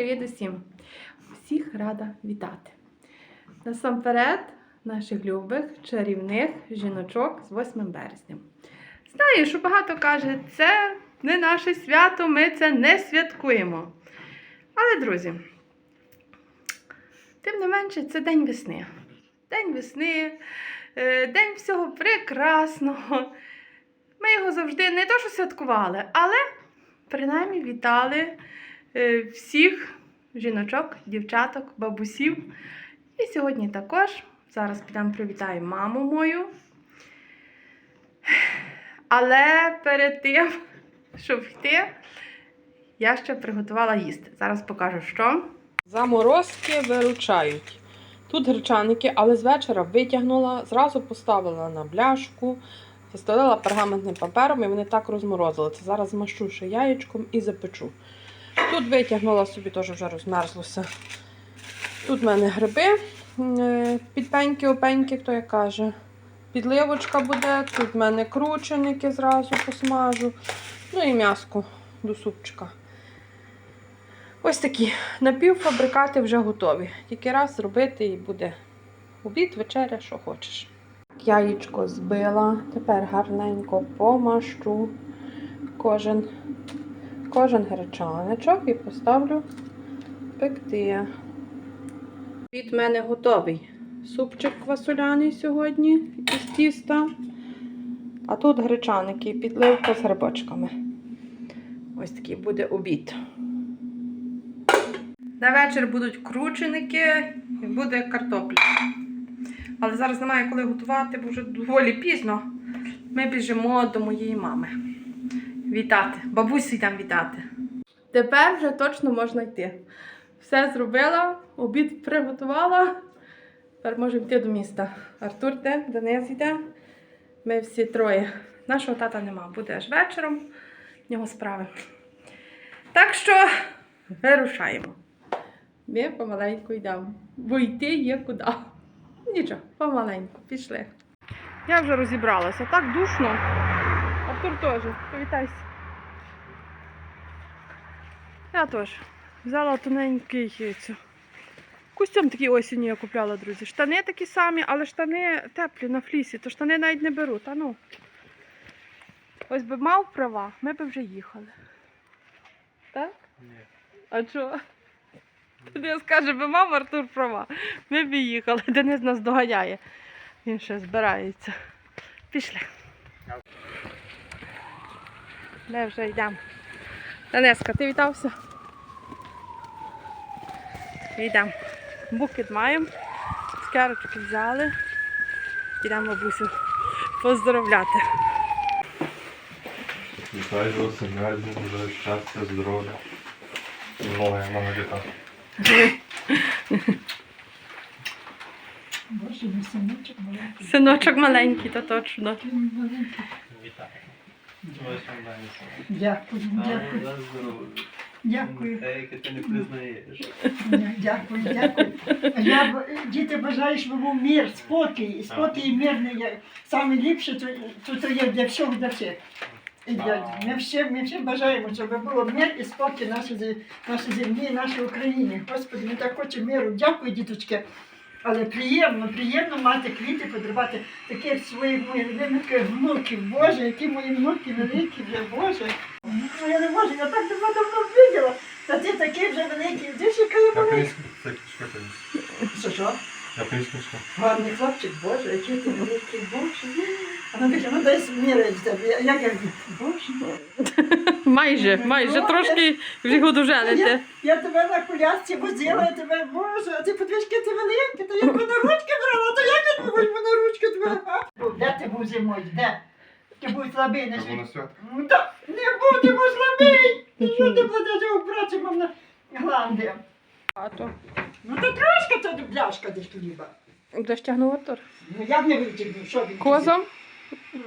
привіт усім! Всіх рада вітати. Насамперед, наших любих, чарівних жіночок з 8 березня. Знаю, що багато каже, це не наше свято, ми це не святкуємо. Але, друзі, тим не менше, це день весни. День весни, е, день всього прекрасного. Ми його завжди не то, що святкували, але принаймні вітали всіх жіночок, дівчаток, бабусів. І сьогодні також. Зараз підемо привітаю маму мою. Але перед тим, щоб йти, я ще приготувала їсти. Зараз покажу, що. Заморозки виручають. Тут гречаники, але з вечора витягнула, зразу поставила на бляшку, застелила пергаментним папером і вони так розморозили. Це зараз змащу ще яєчком і запечу. Тут витягнула собі теж вже розмерзлося. Тут в мене гриби е, підпеньки, опеньки, хто як каже. Підливочка буде, тут в мене крученики зразу посмажу. Ну і м'яско до супчика. Ось такі напівфабрикати вже готові. Тільки раз зробити і буде обід, вечеря, що хочеш. Яєчко збила, тепер гарненько помащу кожен, кожен гречаничок і поставлю пекти. Від мене готовий. Супчик квасоляний сьогодні із тіста. А тут гречаники, підливка з грибочками. Ось такий буде обід. На вечір будуть крученики і буде картопля. Але зараз немає коли готувати, бо вже доволі пізно. Ми біжимо до моєї мами. Вітати. Бабусі там вітати. Тепер вже точно можна йти. Все зробила, обід приготувала. Тепер можемо йти до міста. Артур йде, Денис йде. Ми всі троє. Нашого тата нема, буде аж вечором. В нього справи. Так що вирушаємо. Ми помаленьку йдемо, бо йти є куди. Нічого, помаленьку, пішли. Я вже розібралася, так душно. Артур теж, привітайся. Я теж. Взяла тоненький е, цю. Костюм такий осінню я купляла, друзі. Штани такі самі, але штани теплі на флісі, то штани навіть не беру. Та ну. Ось би мав права, ми б вже їхали. Так? Ні. А чого? Денис каже, би мав Артур права. Ми б їхали. Денис нас доганяє. Він ще збирається. Пішли. Ми вже йдемо. Дениска, ти вітався? Йдемо. Букет маємо. Скарочки взяли. Йдемо бабусю поздоровляти. Вітаю вас, гарні, вже щастя, здоров'я. Много, много літа. Боже, мій синочок маленький. Синочок маленький, то точно. Вітаю. Дякую, дякую, На здоров'я. дякую, Те, яке ти не признаєш. дякую, дякую. Я б- діти бажаю, щоб був мир, спокій, спокій і мир не є. Саме ліпше то, то, то є для всього, для всіх. І для, ми, всі, ми всі бажаємо, щоб було мир і спокій нашій, зі- нашій землі, нашій Україні. Господи, ми так хочемо миру. Дякую, діточки. Але приємно, приємно мати квіти, подарувати таких своїх моїх великих внуків. Боже, які мої внуки великі вже, Боже. Ну я не можу, я так тебе давно виділа. Та ти такий вже великий. Японська, це кішка тобі. Що що? Гарний хлопчик, Боже, який ти великий, Боже. А ну дивіться, ну дай міряй в тебе. Я- Як я Боже. Майже, майже трошки вже його. Я тебе на колясці возила, я тебе, Боже, а ти подвижки ти великий, то як мене ручки брала, то як я тебе мене ручки твоя? Де ти був зимою? Де? Ти був слабий на Або світ. на свят. Ну не будемо слабий. Що ти будеш його праці, мав на гланди? Ну то трошки то бляшка десь хліба. Де ж тягнув Артур? Ну я б не витягнув, що він? Козом?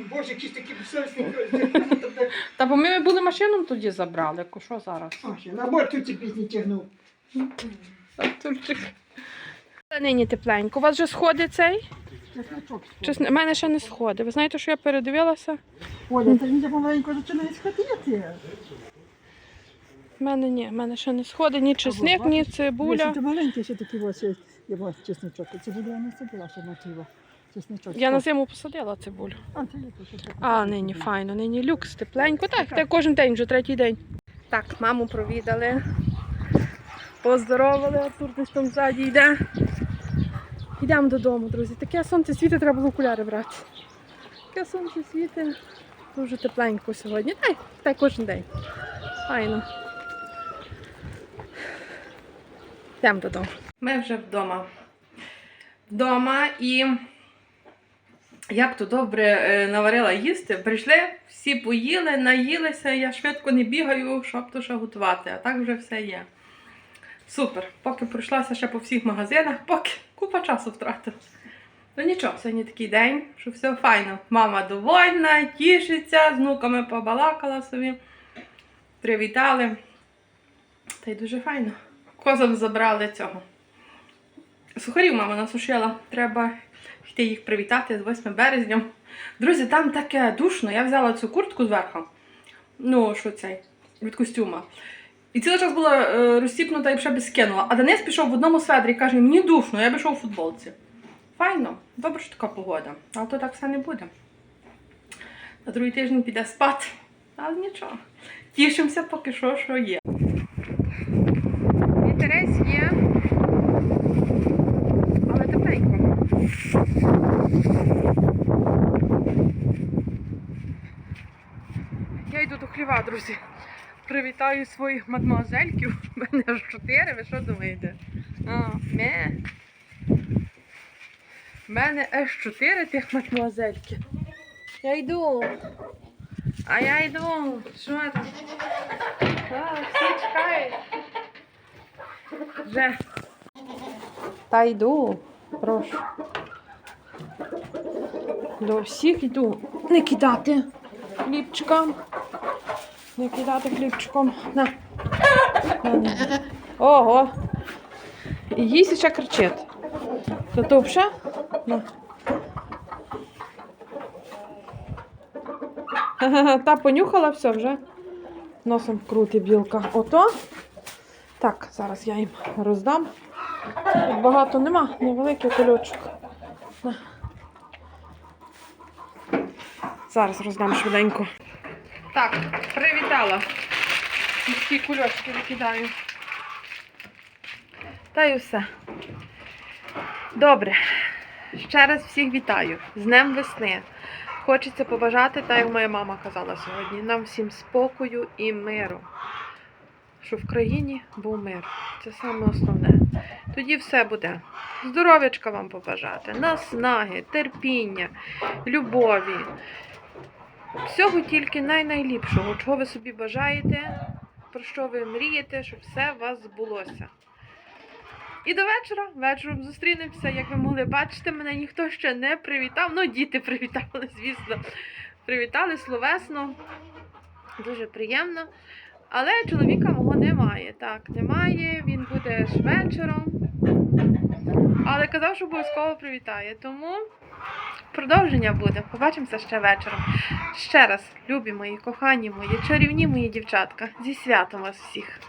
Боже, якісь такі безсовісні Та бо ми були машину тоді забрали. Ко що зараз? Ой, на борт тут ці пізні тягнув. Артурчик. Нині тепленько. У вас вже сходить цей? В мене ще не сходить. Ви знаєте, що я передивилася? Оля, та він помаленьку починає сходити. В мене ні, в мене ще не сходить ні чесник, ні цибуля. Ти маленький, ще такі ось є, ось чесничок. Це буде не це була, що на. Чесничок. Я на зиму посадила цибулю. А, це нині файно, нині люкс, тепленько. Так, так кожен день, вже третій день. Так, маму провідали. Поздоровали, Артур десь там ззаді йде. Йдемо додому, друзі. Таке сонце світить, треба було окуляри брати. Таке сонце світить. Дуже тепленько сьогодні. Так, так кожен день. Файно. Йдемо додому. Ми вже вдома. Вдома і як то добре е, наварила їсти. Прийшли, всі поїли, наїлися, я швидко не бігаю, щоб то ще готувати, а так вже все є. Супер. Поки пройшлася ще по всіх магазинах, поки купа часу втратила. Ну нічого, сьогодні такий день, що все файно. Мама довольна, тішиться, з внуками побалакала собі, привітали. Та й дуже файно. Козам забрали цього. Сухарів мама насушила. Треба йти їх привітати з 8 березня. Друзі, там таке душно. Я взяла цю куртку зверху. Ну, що цей, від костюма. І цілий час була е, розсіпнута і вже би скинула. А Денис пішов в одному сведрі і каже, мені душно, я пішов у футболці. Файно, добре, що така погода. Але то так все не буде. На другий тиждень піде спати. Але нічого. Тішимося поки що, що є. Вітерець є. Але тепленько. Я йду до хліва, друзі. Привітаю своїх мадмуазельків. У мене аж чотири, ви що думаєте? А, ме. У мене аж чотири тих мадмуазельки. Я йду. А я йду. Що там? Всі чекають. Вже. Та йду. Прошу. До всіх йду. Не кидати хлібчиком. Не кидати хлібчиком. На. Ого. І їсть ще кричить. То? На. Та понюхала все вже. Носом крути білка. Ото. Так, зараз я їм роздам. Багато нема, невеликий кульочок. Зараз роздам швиденько. Так, привітала. Всі кульочки викидаю. Та й все. Добре. Ще раз всіх вітаю. З Днем весни. Хочеться побажати, так як моя мама казала сьогодні, нам всім спокою і миру. Щоб в країні був мир. Це саме основне. Тоді все буде. Здоров'ячка вам побажати, наснаги, терпіння, любові. Всього тільки най-найліпшого, чого ви собі бажаєте, про що ви мрієте, щоб все у вас збулося. І до вечора, вечором зустрінемося. Як ви могли бачити, мене ніхто ще не привітав. Ну, діти привітали, звісно. Привітали словесно. Дуже приємно. Але чоловіка мого немає. Так, немає. Він буде ж вечором. Але казав, що обов'язково привітає. Тому продовження буде. Побачимося ще вечором. Ще раз, любі мої, кохані мої, чарівні мої дівчатка. Зі святом вас всіх!